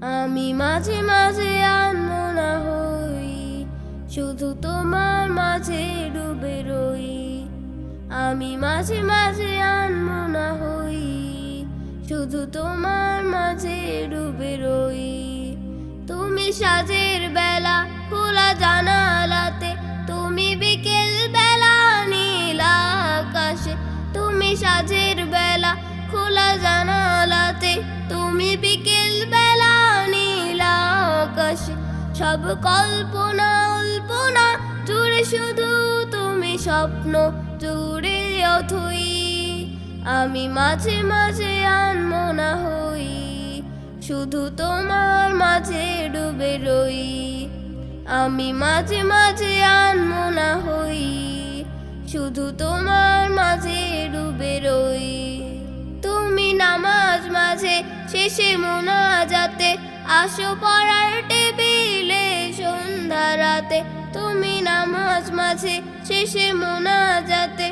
আমি মাঝে মাঝে আনমনা হই, শুধু তোমার মাঝে ডুবে রই। আমি মাঝে মাঝে আনমনা হই, শুধু তোমার মাঝে ডুবে রই। তুমি সাজের বেলা খোলা জানালাতে, তুমি বিকেল বেলা নীল আকাশে। তুমি সাজের বেলা খোলা জানালাতে, তুমি বিকেল আকাশে সব কল্পনা অল্পনা, জুড়ে শুধু তুমি স্বপ্ন, জুড়ে অথই। আমি মাঝে মাঝে আনমনা হই, শুধু তোমার মাঝে ডুবে রই। আমি মাঝে মাঝে আনমনা হই, শুধু তোমার মাঝে ডুবে রই। তুমি নামাজ মাঝে, শেষে মোনা আসো পড়ার টেবিলে সন্ধ্যা রাতে, তুমি নামাজ মাঝে, শেষে মোনা যাতে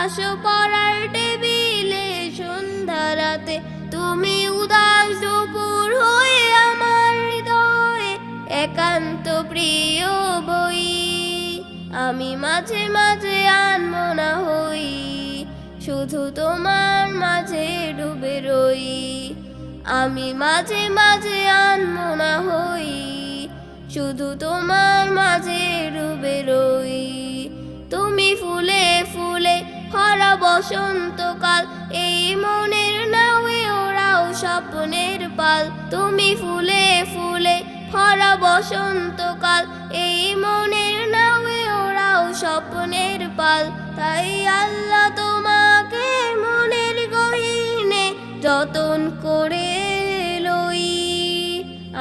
আসো পড়ার টেবিলে সন্ধ্যা রাতে, তুমি উদাস দুপুর হয়ে আমার হৃদয়ে একান্ত প্রিয় বই। আমি মাঝে মাঝে আনমনা হই, শুধু তোমার মাঝে ডুবে রই। আমি মাঝে মাঝে আনমনা হই, শুধু তোমার মাঝে ডুবে রই। তুমি ফুলে ফুলে ভরা বসন্তকাল, এই মনের নাওয়ে ওরাও স্বপ্নের পাল। তুমি ফুলে ফুলে ভরা বসন্তকাল, এই মনের নাওয়ে ওরাও স্বপ্নের পাল। তাই আল্লাহ তোমাকে মনের গহিনে যতন করে